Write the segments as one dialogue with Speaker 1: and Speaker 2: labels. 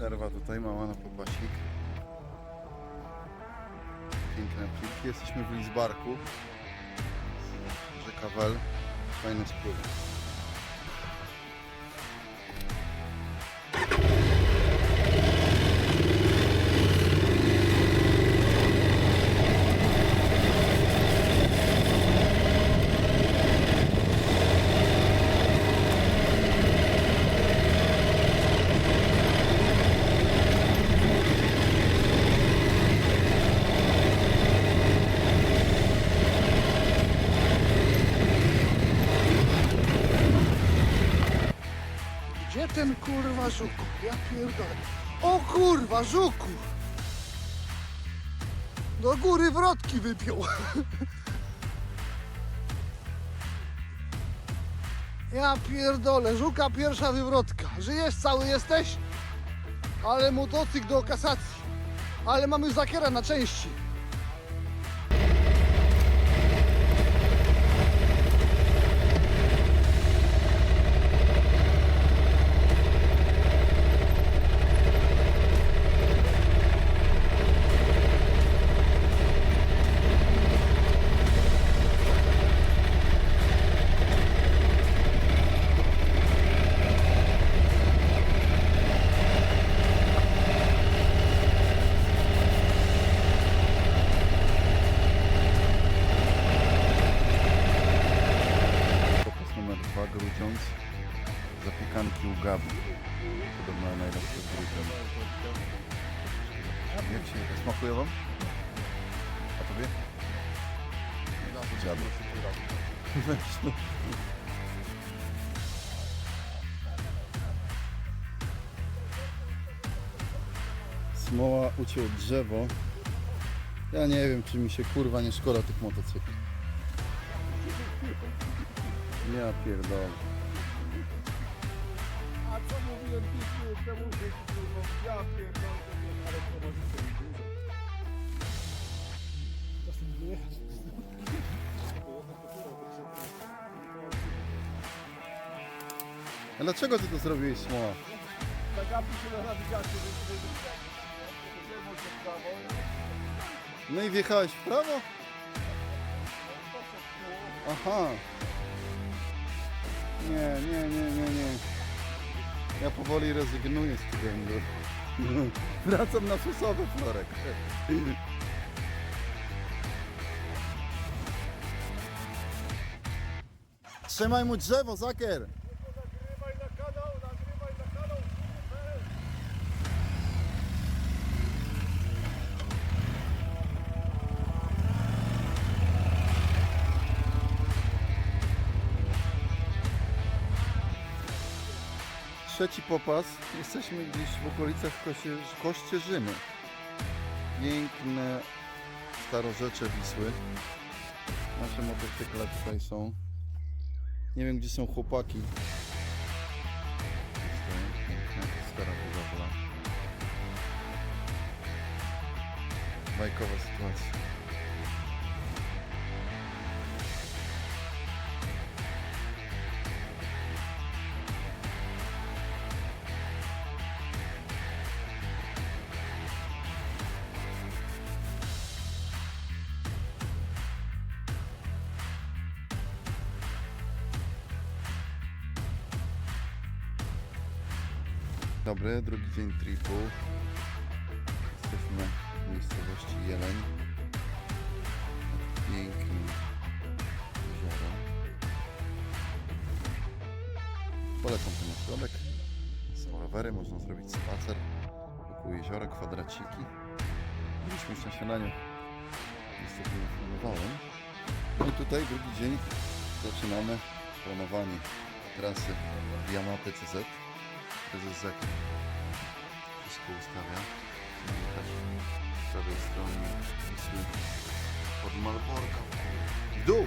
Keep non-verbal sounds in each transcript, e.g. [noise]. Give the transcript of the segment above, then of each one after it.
Speaker 1: Przerwa tutaj, mała na popaśnik. Piękne pliki. Jesteśmy w Lisbarku. Rzeka Wel. Fajne spływy.
Speaker 2: Kurwa? Ja pierdolę. O kurwa, żuku! Do góry wrotki wypiął. [laughs] Ja pierdolę, żuka pierwsza wywrotka. Żyjesz, cały jesteś? Ale motocykl do kasacji. Ale mamy zakiera na części.
Speaker 1: Popas numer 2 Grudziądz. Zapiekanki u Gabi. Podobno najlepsze z Grudziądz. Jak się smakuje wam? A tobie? Dziadu. No. Smoła uciął drzewo. Ja nie wiem, czy mi się kurwa nie szkoda tych motocykli. Ja pierdolę.
Speaker 2: Temu, że kurwa, ja pierdolę, ale to może być dużo. Czasem wyjechać.
Speaker 1: A dlaczego ty to zrobiłeś, Smoła?
Speaker 2: Zagapi się na nawigację, więc nie.
Speaker 1: No i wjechałeś w prawo? Aha. Nie, nie, nie, nie, nie. Ja powoli rezygnuję z tego. [laughs] Wracam na szosowy florek. Trzymaj mu drzewo, Zakier! Trzeci popas. Jesteśmy gdzieś w okolicach Kosie, Kościerzyny. Piękne starorzecze Wisły. Nasze motocykle tutaj są. Nie wiem gdzie są chłopaki. Stara. Bajkowa sytuacja. Dobry, drugi dzień tripu. Jesteśmy w miejscowości Jeleń. Pięknym jeziorem. Polecam ten ośrodek. Są rowery, można zrobić spacer wokół jeziora, kwadraciki. Byliśmy już na śniadaniu. Niestety nie filmowałem. No i tutaj drugi dzień zaczynamy planowanie trasy Via Mapy CZ prezes Zek wszystko ustawia. Jechać z prawej strony od Malborka w dół.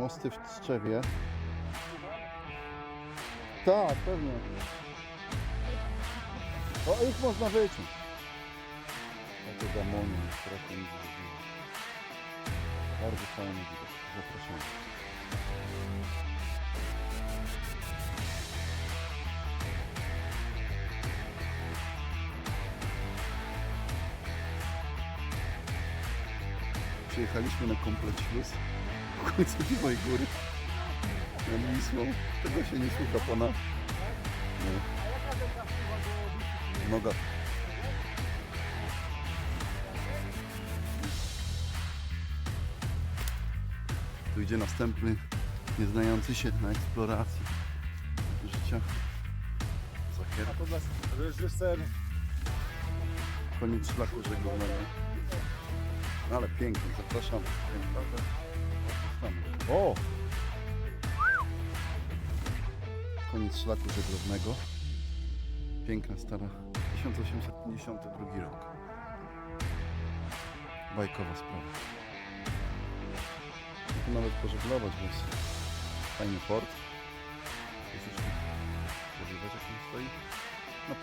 Speaker 1: Mosty w Tczewie. Tak, pewnie. O, ich można wyciąć. Takie gamonie, trochę nie widzę. Bardzo fajny widok. Zapraszam. Przyjechaliśmy na komplet śluz końcu Piwoj Góry nad Wisłą. Tego się nie słucha pana. Nie. Noga. Tu idzie następny, nieznający się na eksploracji życia. Zakiera.
Speaker 3: To dla reżyser
Speaker 1: Koniec szlaku żeglownego. Ale pięknie, zapraszam. O! Koniec szlaku żeglownego. Piękna stara 1852 rok. Bajkowa sprawa. Tu nawet pożeglować, bo jest fajny port. Jest już tu, jak stoi. No,